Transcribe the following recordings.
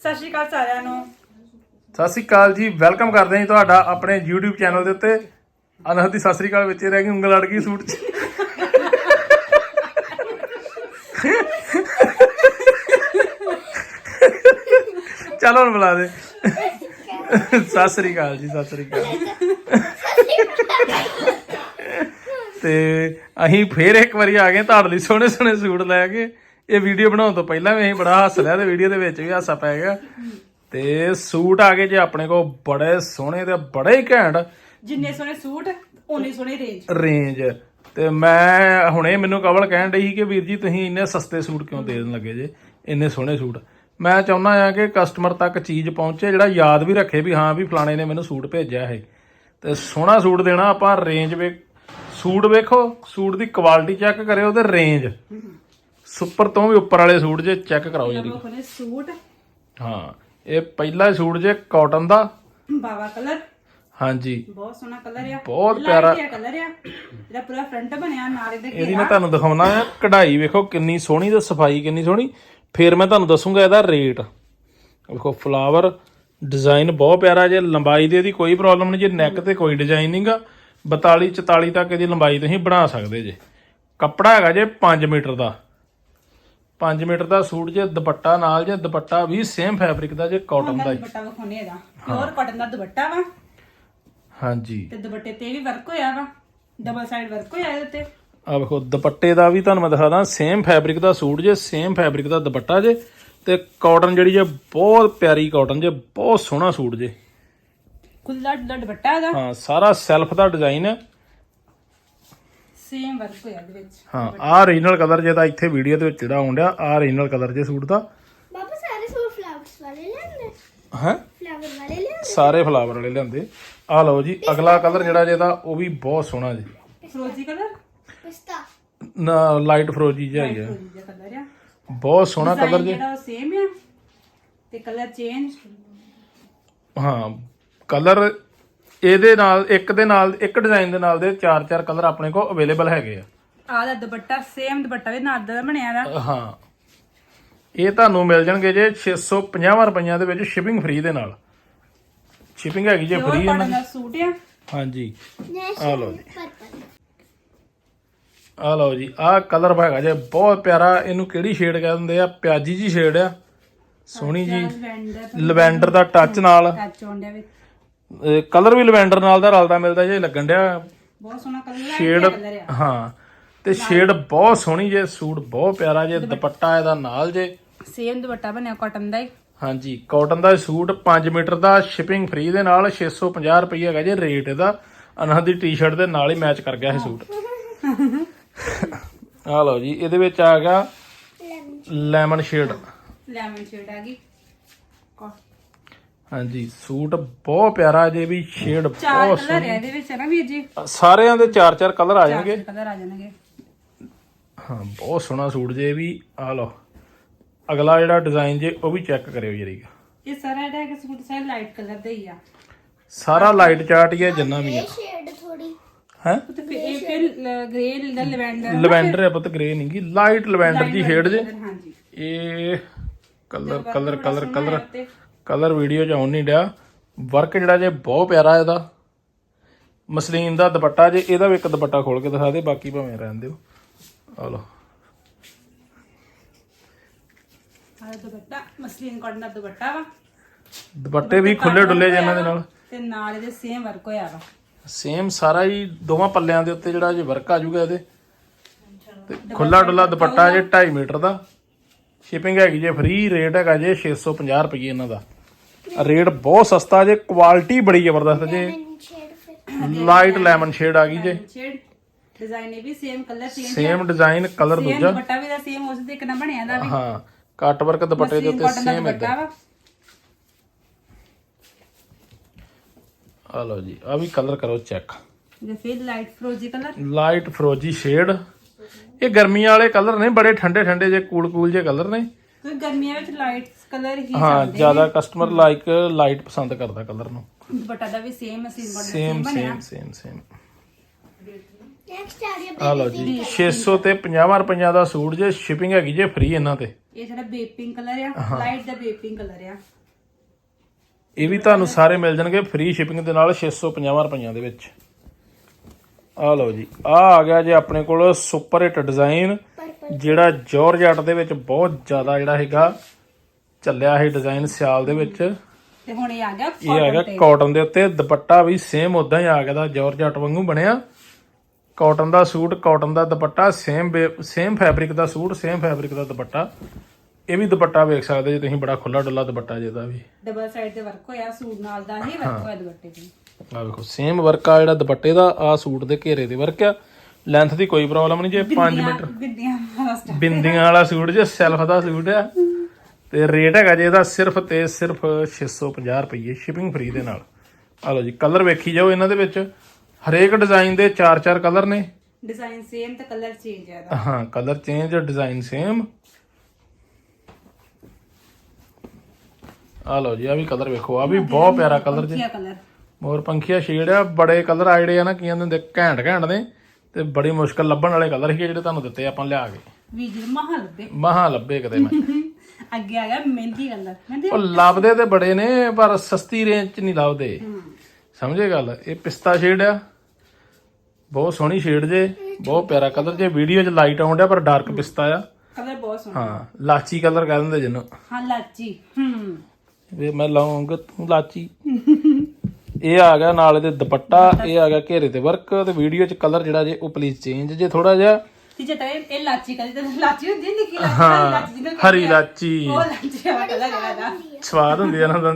ਸਤਿ ਸ਼੍ਰੀ ਅਕਾਲ ਸਾਰਿਆਂ ਨੂੰ। ਸਤਿ ਸ੍ਰੀ ਅਕਾਲ ਜੀ ਵੈਲਕਮ ਕਰਦੇ ਹਾਂ ਜੀ ਤੁਹਾਡਾ ਆਪਣੇ YouTube ਚੈਨਲ ਦੇ ਉੱਤੇ। ਅਨਹਦ ਦੀ ਸਤਿ ਸ੍ਰੀ ਅਕਾਲ ਵਿੱਚ ਹੀ ਰਹਿ ਗਈ, ਉਂਗਲ ਅੜ ਗਈ ਸੂਟ 'ਚ। ਚਲੋ ਹੁਣ ਬੁਲਾ ਦੇ। ਸਤਿ ਸ੍ਰੀ ਅਕਾਲ ਜੀ, ਸਤਿ ਸ੍ਰੀ ਅਕਾਲ। ਤੇ ਅਸੀਂ ਫੇਰ ਇੱਕ ਵਾਰੀ ਆ ਗਏ ਤੁਹਾਡੇ ਲਈ ਸੋਹਣੇ ਸੋਹਣੇ ਸੂਟ ਲੈ ਕੇ। ਇਹ ਵੀਡੀਓ ਬਣਾਉਣ ਤੋਂ ਪਹਿਲਾਂ ਵੀ ਅਸੀਂ ਬੜਾ ਹੱਸ ਲਿਆ ਤੇ ਵੀਡੀਓ ਦੇ ਵਿੱਚ ਵੀ ਹਾਸਾ ਪੈ ਗਿਆ। ਤੇ ਸੂਟ ਆ ਗਏ ਜੇ ਆਪਣੇ ਕੋਲ ਬੜੇ ਸੋਹਣੇ ਤੇ ਬੜੇ ਹੀ ਘੈਂਟ। ਜਿੰਨੇ ਸੋਹਣੇ ਸੂਟ ਓਨੇ ਸੋਹਣੇ ਰੇਂਜ ਰੇਂਜ ਤੇ ਮੈਂ ਹੁਣੇ ਮੈਨੂੰ ਕਵਲ ਕਹਿਣ ਡਈ ਸੀ ਕਿ ਵੀਰ ਜੀ ਤੁਸੀਂ ਇੰਨੇ ਸਸਤੇ ਸੂਟ ਕਿਉਂ ਦੇ ਦੇਣ ਲੱਗੇ ਜੇ? ਇੰਨੇ ਸੋਹਣੇ ਸੂਟ। ਮੈਂ ਚਾਹੁੰਦਾ ਆ ਕਿ ਕਸਟਮਰ ਤੱਕ ਚੀਜ਼ ਪਹੁੰਚੇ ਜਿਹੜਾ ਯਾਦ ਵੀ ਰੱਖੇ ਵੀ ਹਾਂ ਵੀ ਫਲਾਣੇ ਨੇ ਮੈਨੂੰ ਸੂਟ ਭੇਜਿਆ ਹੈ ਤੇ ਸੋਹਣਾ ਸੂਟ ਦੇਣਾ ਆਪਾਂ ਰੇਂਜ ਵੇ ਸੂਟ ਵੇਖੋ ਸੂਟ ਦੀ ਕੁਆਲਿਟੀ ਚੈੱਕ ਕਰਿਓ ਤੇ ਰੇਂਜ ਸੁਪਰ ਤੋਂ ਵੀ ਉੱਪਰ ਵਾਲੇ ਸੂਟ ਜੇ ਚੈੱਕ ਕਰਾਓ ਜੀ ਲਵੋ ਖੋਨੇ ਸੂਟ। ਹਾਂ ਇਹ ਪਹਿਲਾ ਸੂਟ ਜੇ ਕਾਟਨ ਦਾ। ਬਾਵਾ ਕਲਰ। ਹਾਂਜੀ। ਬਹੁਤ ਸੋਹਣਾ ਕਲਰ ਆ। ਬਹੁਤ ਪਿਆਰਾ। ਕਲਰ ਆ। ਇਹਦਾ ਪੂਰਾ ਫਰੰਟ ਬਣਿਆ ਨਾਲ ਇਹਦੇ ਇਹਦੀ ਮੈਂ ਤੁਹਾਨੂੰ ਦਿਖਾਉਣਾ ਆ ਕਢਾਈ ਵੇਖੋ ਕਿੰਨੀ ਸੋਹਣੀ ਤੇ ਸਫ਼ਾਈ ਕਿੰਨੀ ਸੋਹਣੀ। ਫਿਰ ਮੈਂ ਤੁਹਾਨੂੰ ਦੱਸੂਗਾ ਇਹਦਾ ਰੇਟ ਵੇਖੋ ਫਲਾਵਰ ਡਿਜ਼ਾਈਨ ਬਹੁਤ ਪਿਆਰਾ ਜੇ ਲੰਬਾਈ ਦੀ ਇਹਦੀ ਕੋਈ ਪ੍ਰੋਬਲਮ ਨਹੀਂ ਜੇ ਨੈਕ ਤੇ ਕੋਈ ਡਿਜ਼ਾਈਨ ਨਹੀਂਗਾ 42 44 ਤੱਕ ਇਹਦੀ ਲੰਬਾਈ ਤੁਸੀਂ ਬਣਾ ਸਕਦੇ ਜੇ। ਕੱਪੜਾ ਹੈਗਾ ਜੇ 5 ਮੀਟਰ ਦਾ। 5 ਮੀਟਰ ਦਾ ਸੂਟ ਜੇ ਦੁਪੱਟਾ ਨਾਲ ਜੇ ਦੁਪੱਟਾ ਵੀ ਸੇਮ ਫੈਬਰਿਕ ਦਾ ਜੇ ਕਾਟਨ ਦਾ ਹੀ। ਦੁਪੱਟਾ ਵਿਖਾਉਣੇ ਇਹਦਾ। ਪਿਓਰ ਕਾਟਨ ਦਾ ਦੁਪੱਟਾ ਵਾ। ਹਾਂਜੀ। ਤੇ ਦੁਪੱਟੇ ਤੇ ਵੀ ਵਰਕ ਹੋਇਆ ਵਾ। ਡਬਲ ਸਾਈਡ ਵਰਕ ਹੋਇਆ ਇਹਦੇ ਉੱਤੇ। ਆ ਵੇਖੋ ਦੁਪੱਟੇ ਦਾ ਵੀ ਤੁਹਾਨੂੰ ਮੈਂ ਦਿਖਾਦਾ ਸੇਮ ਫੈਬਰਿਕ ਦਾ ਸੂਟ ਜੇ ਸੇਮ ਫੈਬਰਿਕ ਦਾ ਦੁਪੱਟਾ ਜੇ। ਤੇ ਕਾਟਨ ਜਿਹੜੀ ਜੇ ਬਹੁਤ ਪਿਆਰੀ ਕਾਟਨ ਜੇ ਬਹੁਤ ਸੋਹਣਾ ਸੂਟ ਜੇ। ਖੁੱਲਾ ਦੁਪੱਟਾ ਇਹਦਾ। ਹਾਂ ਸਾਰਾ ਸੈਲਫ ਦਾ ਡਿਜ਼ਾਈਨ ਹੈ। ਸੇਮ ਵਰਕ ਹੋਇਆ ਇਹਦੇ ਵਿੱਚ। ਹਾਂ ਆ ਰੀਜਨਲ ਕਲਰ ਜੇ ਦਾ ਇੱਥੇ ਵੀਡੀਓ ਦੇ ਵਿੱਚ ਜਿਹੜਾ ਆਉਂਦਿਆ ਆ ਰੀਜਨਲ ਕਲਰ ਜੇ ਸੂਟ ਦਾ। ਬਾਬਾ ਸਾਰੇ ਸੂਟ ਫਲਾਵਰਸ ਵਾਲੇ ਲੈਂਦੇ ਹੈ? ਫਲਾਵਰ ਵਾਲੇ ਲੈਂਦੇ ਸਾਰੇ ਫਲਾਵਰ ਵਾਲੇ ਲਿਆਂਦੇ। ਆ ਲਓ ਜੀ ਅਗਲਾ ਕਲਰ ਜਿਹੜਾ ਜੇ ਦਾ ਉਹ ਵੀ ਬਹੁਤ ਸੋਹਣਾ ਜੀ। ਫਰੋਜ਼ੀ ਕਲਰ ਪਿਸਤਾ। ਨਾ ਲਾਈਟ ਫਰੋਜੀ ਜਿਹਾ ਹੀ ਹੈ ਫਰੋਜ਼ੀ ਦਾ ਕਲਰ ਆ। ਬਹੁਤ ਸੋਹਣਾ ਕਲਰ ਜੇ। ਜਿਹੜਾ ਉਹ ਸੇਮ ਆ। ਤੇ ਕਲਰ ਚੇਂਜ ਹਾਂ ਕਲਰ ਇਹਦੇ ਨਾਲ ਇੱਕ ਦੇ ਨਾਲ ਇੱਕ ਡਿਜ਼ਾਈਨ ਦੇ ਨਾਲ ਦੇ ਚਾਰ ਚਾਰ ਕਲਰ ਆਪਣੇ ਕੋਲ ਅਵੇਲੇਬਲ ਹੈਗੇ ਆ। ਆਹ ਦਾ ਦੁਪੱਟਾ ਸੇਮ ਦੁਪੱਟਾ ਵੀ ਨਾਲ ਦਾ ਬਣਿਆ ਦਾ ਹਾਂ। ਇਹ ਤੁਹਾਨੂੰ ਮਿਲ ਜਾਣਗੇ ਜੇ 650 ਰੁਪਈਆਂ ਦੇ ਵਿੱਚ ਸ਼ਿਪਿੰਗ ਫ੍ਰੀ ਦੇ ਨਾਲ। ਸ਼ਿਪਿੰਗ ਹੈਗੀ ਜੇ ਫ੍ਰੀ ਕਾਟਨ ਦਾ ਸੂਟ ਆ। ਹਾਂਜੀ। ਲਓ ਜੀ। ਪਰਪਲ ਆ ਲਓ ਜੀ ਆਹ ਕਲਰ ਹੈਗਾ ਜੇ। ਬਹੁਤ ਪਿਆਰਾ ਇਹਨੂੰ ਕਿਹੜੀ ਸ਼ੇਡ ਕਹਿ ਦਿੰਦੇ ਆ? ਪਿਆਜੀ ਜੀ ਸ਼ੇਡ ਆ। ਸੋਹਣੀ ਜੀ। ਲਵੈਂਡਰ ਲਵੈਂਡਰ ਦਾ ਟੱਚ ਨਾਲ। ਟੱਚ ਆਉਂਦਾ ਵਿੱਚ ਕਲਰ ਵੀ ਲਵੈਂਡਰ ਨਾਲ ਦਾ ਰਲਦਾ ਮਿਲਦਾ ਜੇ ਲੱਗਣ ਡਿਆ। ਬਹੁਤ ਸੋਹਣਾ ਕਲਰ ਸ਼ੇਡ ਹੈ ਤੇ ਸ਼ੇਡ ਬਹੁਤ ਸੋਹਣੀ ਜੇ ਸੂਟ ਬਹੁਤ ਪਿਆਰਾ ਜੇ ਦੁਪੱਟਾ। ਇਹਦਾ ਨਾਲ ਜੇ। ਸੇਮ ਦੁਪੱਟਾ ਬਣਿਆ ਕਾਟਨ ਦਾ ਹੀ। ਹਾਂਜੀ ਕਾਟਨ ਦਾ ਸੂਟ 5 ਮੀਟਰ ਦਾ ਸ਼ਿਪਿੰਗ ਫ੍ਰੀ ਦੇ ਨਾਲ 650 ਰੁਪਏ ਹੈਗਾ ਜੇ ਰੇਟ ਇਹਦਾ। ਅਨਹਦ ਦੀ ਟੀ-ਸ਼ਰਟ ਦੇ ਨਾਲ ਹੀ ਮੈਚ ਕਰ ਗਿਆ ਇਹ ਸੂਟ। ਆ ਲਓ ਜੀ ਇਹਦੇ ਵਿੱਚ ਆ ਗਿਆ ਲੈਮਨ ਸ਼ੇਡ ਲੈਮਨ ਸ਼ੇਡ ਆ ਗਈ। ਹਾਂਜੀ ਸੂਟ ਬਹੁਤ ਪਿਆਰਾ ਜੇ ਵੀ ਸ਼ੇਡ ਚਾਰ ਬਹੁਤ ਕਲਰ ਹੈ ਇਹਦੇ ਵਿੱਚ ਹੈ ਨਾ ਵੀਰ ਜੀ? ਸਾਰਿਆਂ ਦੇ ਚਾਰ ਚਾਰ ਕਲਰ ਆ ਜਾਣਗੇ। ਕਲਰ ਆ ਜਾਣਗੇ। ਹਾਂ ਬਹੁਤ ਸੋਹਣਾ ਸੂਟ ਜੇ ਵੀ ਆ ਲਓ। ਅਗਲਾ ਜਿਹੜਾ ਡਿਜ਼ਾਈਨ ਜੇ ਉਹ ਵੀ ਚੈੱਕ ਕਰਿਓ ਜਰੀ ਇਹ ਸਾਰਾ ਜਿਹੜਾ ਹੈ ਸੂਟ ਸਾਰਾ ਲਾਈਟ ਕਲਰ ਦਾ ਹੀ ਆ। ਸਾਰਾ ਲਾਈਟ ਚਾਰਟ ਹੀ ਹੈ ਜਿੰਨਾ ਵੀ ਆ। ਇਹ ਸ਼ੇਡ ਥੋੜੀ ਹੈ? ਉਹ ਤੇ ਫਿਰ ਇਹ ਫਿਰ ਗ੍ਰੇ ਦਾ ਲਵੈਂਡਰ ਲਵੈਂਡਰ ਹੈ ਪੁੱਤ ਗ੍ਰੇ ਨਹੀਂਗੀ ਲਾਈਟ ਲਵੈਂਡਰ ਦੀ ਸ਼ੇਡ ਜੇ। ਹਾਂਜੀ। ਇਹ colour colour colour colour colour video ਚ ਆਉਣ ਨਹੀਂ ਡਿਆ। ਵਰਕ ਜਿਹੜਾ ਜੇ ਬਹੁਤ ਪਿਆਰਾ ਇਹਦਾ। ਮਸਲੀਨ ਦਾ ਦੁਪੱਟਾ ਜੇ ਇਹਦਾ ਵੀ ਇੱਕ ਦੁਪੱਟਾ ਖੋਲ ਕੇ ਦਿਖਾ ਦੇ ਬਾਕੀ ਭਾਵੇਂ ਰਹਿਣ ਦਿਓ। ਆ ਲਓ। ਆਹ ਦੁਪੱਟਾ ਮਸਲੀਨ ਕਾਟਨ ਦਾ ਦੁਪੱਟਾ ਵਾ। ਦੁਪੱਟੇ ਵੀ ਖੁੱਲੇ ਡੁੱਲੇ ਜੇ ਇਹਨਾਂ ਦੇ ਨਾਲ। ਤੇ ਨਾਲ ਇਹਦੇ ਸੇਮ ਵਰਕ ਹੋਇਆ ਵਾ। ਸੇਮ ਸਾਰਾ ਹੀ ਦੋਵਾਂ ਪੱਲਿਆਂ ਦੇ ਉੱਤੇ ਜਿਹੜਾ ਜੇ ਵਰਕ ਆ ਜਾਊਗਾ ਇਹਦੇ। ਤੇ ਖੁੱਲਾ ਡੁੱਲਾ ਦੁਪੱਟਾ ਜੇ 2.5 ਮੀਟਰ ਦਾ। ਸ਼ਿਪਿੰਗ ਹੈਗੀ ਜੇ ਫ੍ਰੀ ਰੇਟ ਹੈਗਾ ਜੇ 650 ਰੁਪਏ ਇਹਨਾਂ ਦਾ। ਰੇਟ ਬਹੁਤ ਸਸਤਾ ਜੇ ਕੁਆਲਿਟੀ ਬੜੀ ਜ਼ਬਰਦਸਤ ਜੇ। ਸ਼ੇਡ ਫਿਰ। ਲਾਈਟ ਲੈਮਨ ਸ਼ੇਡ ਆ ਗਈ ਜੇ। ਸ਼ੇਡ ਡਿਜ਼ਾਈਨ ਇਹ ਵੀ same colour same design colour same ਦੂਜਾ। ਦੁਪੱਟਾ ਵੀ ਦਾ ਸੇਮ ਉਸ ਦੇ ਇੱਕ ਨਾ ਬਣਿਆ ਦਾ ਵੀ। ਹਾਂ ਕੱਟ ਵਰਕ ਦੁਪੱਟੇ ਦੇ ਉੱਤੇ ਸੇਮ ਦੁਪੱਟਾ ਇਦਾਂ। ਵਾ। ਆ ਲਓ ਜੀ ਆ ਵੀ ਕਲਰ ਕਰੋ ਚੈੱਕ ਜੇ ਫਿਰ ਲਾਈਟ ਫਰੋਜ਼ੀ ਕਲਰ ਲਾਈਟ ਫਰੋਜੀ ਸ਼ੇਡ ਇਹ ਗਰਮੀਆਂ ਵਾਲੇ ਕਲਰ ਨੇ ਬੜੇ ਠੰਡੇ ਠੰਡੇ ਜੇ ਕੂਲ ਕੂਲ ਜੇ ਕਲਰ ਨੇ। ਕਿਉਂਕਿ ਗਰਮੀਆਂ ਵਿੱਚ ਲਾਈਟ ਕਲਰ ਹੀ ਹਾਂ ਚੱਲਦੇ ਜ਼ਿਆਦਾ ਕਸਟਮਰ ਲਾਈਕ ਲਾਈਟ ਪਸੰਦ ਕਰਦਾ ਕਲਰ ਨੂੰ। ਦੁਪੱਟਾ ਦਾ ਵੀ ਸੇਮ ਕਾਟਨ ਸੇਮ ਬਣਿਆ। ਸੇਮ ਸੇਮ ਸੇਮ ਨੈਕਸਟ ਆ ਗਿਆ ਆ ਲਓ ਜੀ 600 ਤੇ 50 ਰੁਪਈਆਂ ਦਾ ਸੂਟ ਜੇ ਸ਼ਿਪਿੰਗ ਹੈਗੀ ਜੇ ਫ੍ਰੀ ਇਹਨਾਂ ਤੇ। ਇਹ ਬੇਬ ਪਿੰਕ ਕਲਰ ਆ ਲਾਈਟ ਦਾ ਬੇਬ ਪਿੰਕ ਕਲਰ ਆ। ਇਹ ਵੀ ਤੁਹਾਨੂੰ ਸਾਰੇ ਮਿਲ ਜਾਣਗੇ ਫ੍ਰੀ ਸ਼ਿਪਿੰਗ ਦੇ ਨਾਲ 650 ਰੁਪਈਆਂ ਦੇ ਵਿੱਚ। ਆ ਲਓ ਜੀ ਆ ਆ ਗਿਆ ਜੇ ਆਪਣੇ ਕੋਲ ਸੁਪਰ ਹਿੱਟ ਡਿਜ਼ਾਈਨ ਜਿਹੜਾ ਜਾਰਜਟ ਦੇ ਵਿੱਚ ਬਹੁਤ ਜ਼ਿਆਦਾ ਜਿਹੜਾ ਹੈਗਾ ਚੱਲਿਆ ਇਹ ਡਿਜ਼ਾਈਨ ਸਿਆਲ ਦੇ ਵਿੱਚ। ਤੇ ਹੁਣ ਇਹ ਆ ਗਿਆ ਇਹ ਆ ਗਿਆ cotton ਤੇ। ਕਾਟਨ ਦੇ ਉੱਤੇ। ਦੁਪੱਟਾ ਵੀ ਸੇਮ ਉਦਾਂ ਹੀ ਆ ਗਿਆ ਦਾ ਜਾਰਜਟ ਵਾਂਗੂ ਬਣਿਆ। ਕਾਟਨ ਦਾ ਸੂਟ ਕਾਟਨ ਦਾ ਦੁਪੱਟਾ ਸੇਮ ਸੇਮ ਫੈਬਰਿਕ ਦਾ ਸੂਟ ਸੇਮ ਫੈਬਰਿਕ ਦਾ ਦੁਪੱਟਾ। ਇਹ ਵੀ ਦੁਪੱਟਾ ਵੇਖ ਸਕਦੇ ਜੇ ਤੁਸੀਂ ਬੜਾ ਖੁੱਲਾ ਡੁੱਲਾ ਦੁਪੱਟਾ ਜਿਹਦਾ ਵੀ। ਡਬਲ ਸਾਈਡ ਤੇ ਵਰਕ ਹੋਇਆ ਸੂਟ ਨਾਲ ਦਾ ਹੀ ਵਰਕ ਹੋਇਆ ਦੁਪੱਟੇ ਤੇ। ਆ ਵੇਖੋ ਸੇਮ ਵਰਕ ਆ ਜਿਹੜਾ ਦੁਪੱਟੇ ਦਾ ਆ ਸੂਟ ਦੇ ਘੇਰੇ ਦੇ ਵਰਕ ਆ। ਲੈਂਥ ਦੀ ਕੋਈ ਪ੍ਰੋਬਲਮ ਨਹੀਂ ਜੇ 5 ਮੀਟਰ। ਬਿੰਦੀਆਂ ਵਾਸਤੇ। ਬਿੰਦੀਆਂ ਵਾਲਾ ਸੂਟ ਜੇ ਸੈਲਫ ਦਾ ਸੂਟ ਆ। ਤੇ ਰੇਟ ਹੈਗਾ ਜੇ ਇਹਦਾ ਸਿਰਫ ਤੇ ਸਿਰਫ 650 ਰੁਪਏ ਸ਼ਿਪਿੰਗ ਫ੍ਰੀ ਦੇ ਨਾਲ। ਆ ਲਓ ਜੀ ਕਲਰ ਵੇਖੀ ਜਾਓ ਇਹਨਾਂ ਦੇ ਵਿੱਚ। ਹਰੇਕ ਡਿਜ਼ਾਈਨ ਦੇ 4-4 ਕਲਰ ਨੇ। ਡਿਜ਼ਾਈਨ ਸੇਮ ਤੇ ਕਲਰ ਚੇਂਜ ਹੈ ਹਾਂ ਕਲਰ ਚੇਂਜ ਡਿਜ਼ਾਈਨ ਸੇਮ ਆ ਲਓ ਜੀ ਆ ਵੀ ਕਲਰ ਵੇਖੋ ਆ ਵੀ ਬਹੁਤ ਪਿਆਰਾ ਕਲਰ ਜੇ। ਕੀ ਮੋਰ ਪੰਖੀਆ ਸ਼ੇਡ ਆ ਬੜੇ ਕਲਰ ਆ ਜਿਹੜੇ ਆ ਨਾ ਕੀਆਂ ਦੇ ਹੁੰਦੇ ਘੈਂਟ ਘੈਂਟ ਨੇ। ਤੇ ਬੜੀ ਮੁਸ਼ਕਲ ਲੱਭਣ ਵਾਲੇ ਕਲਰ ਸੀ ਜਿਹੜੇ ਤੁਹਾਨੂੰ ਦਿੱਤੇ ਆਪਾਂ ਲਿਆ ਕੇ। ਮਹਾ ਲੱਭੇ। ਮਹਾ ਲੱਭੇ ਕਿਤੇ ਮੈਂ। ਅੱਗੇ ਆ ਗਿਆ ਮਹਿੰਦੀ ਕਲਰ ਮਹਿੰਦੀ ਉਹ ਲੱਭਦੇ ਤੇ ਬੜੇ ਨੇ ਪਰ ਸਸਤੀ ਰੇਂਜ 'ਚ ਨਹੀਂ ਲੱਭਦੇ। ਸਮਝੇ ਗੱਲ? ਇਹ ਪਿਸਤਾ ਸ਼ੇਡ ਆ। ਬਹੁਤ ਸੋਹਣੀ ਸ਼ੇਡ ਜੇ ਬਹੁਤ ਪਿਆਰਾ ਕਲਰ ਜੇ। ਵੀਡੀਓ 'ਚ ਲਾਈਟ ਡਿਆ ਪਰ ਡਾਰਕ ਪਿਸਤਾ ਆ। ਕਲਰ ਬਹੁਤ ਸੋਹਣਾ। ਹਾਂ ਲਾਚੀ ਕਲਰ ਕਹਿ ਦਿੰਦੇ ਜਿਹਨੂੰ। ਹਾਂ ਲਾਚੀ। ਹੂੰ। ਵੀ ਮੈਂ ਲਾਉਂਗਾ ਤੂੰ ਲਾਚੀ। ਇਹ ਆ ਗਿਆ ਨਾਲ ਇਹਦੇ ਦੁਪੱਟਾ ਇਹ ਆ ਗਿਆ ਘੇਰੇ ਤੇ ਵਰਕ ਤੇ ਵੀਡੀਓ 'ਚ ਕਲਰ ਜਿਹੜਾ ਜੇ ਉਹ ਪਲੀਜ਼ ਚੇਂਜ ਜੇ ਥੋੜਾ ਜਿਹਾ। ਤੇ ਜੇ ਤਾਂ ਇਹ ਇਹ ਲਾਚੀ ਕਲਰ ਤੇ ਲਾਚੀ ਹੁੰਦੀ ਨਿੱਕੀ ਲਾਚੀ ਲਾਚੀ ਜਿਹਨੂੰ ਹਰੀ ਲਾਚੀ ਉਹ ਲਾਚੀ ਵਾਲਾ ਕਲਰ ਹੈਗਾ ਇਹਦਾ ਸਵਾਦ ਹੁੰਦੀ ਆ ਨਾ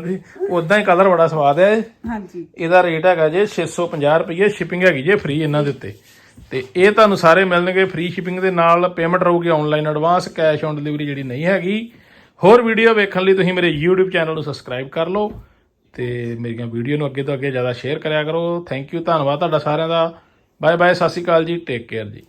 ਉਦਾਂ ਹੀ ਕਲਰ ਬੜਾ ਸਵਾਦ ਹੈ ਹਾਂਜੀ। ਇਹਦਾ ਰੇਟ ਹੈਗਾ ਜੇ 650 ਰੁਪਏ ਸ਼ਿਪਿੰਗ ਹੈਗੀ ਜੇ ਫ੍ਰੀ ਇਹਨਾਂ ਦੇ ਉੱਤੇ। ਤੇ ਇਹ ਤੁਹਾਨੂੰ ਸਾਰੇ ਮਿਲਣਗੇ ਫ੍ਰੀ ਸ਼ਿਪਿੰਗ ਦੇ ਨਾਲ। ਪੇਮੈਂਟ ਰਹੂਗੀ online advance cash on delivery ਜਿਹੜੀ ਨਹੀਂ ਹੈਗੀ। ਹੋਰ ਵੀਡੀਓ ਵੇਖਣ ਲਈ ਤੁਸੀਂ ਮੇਰੇ YouTube ਚੈਨਲ ਨੂੰ ਸਬਸਕ੍ਰਾਈਬ ਕਰ ਲਓ। ਤੇ ਮੇਰੀਆਂ ਵੀਡੀਓ ਨੂੰ ਅੱਗੇ ਤੋਂ ਅੱਗੇ ਜ਼ਿਆਦਾ ਸ਼ੇਅਰ ਕਰਿਆ ਕਰੋ। ਥੈਂਕ ਯੂ ਧੰਨਵਾਦ ਤੁਹਾਡਾ ਸਾਰਿਆਂ ਦਾ। ਬਾਏ ਬਾਏ ਸਤਿ ਸ਼੍ਰੀ ਅਕਾਲ ਜੀ ਟੇਕ ਕੇਅਰ ਜੀ।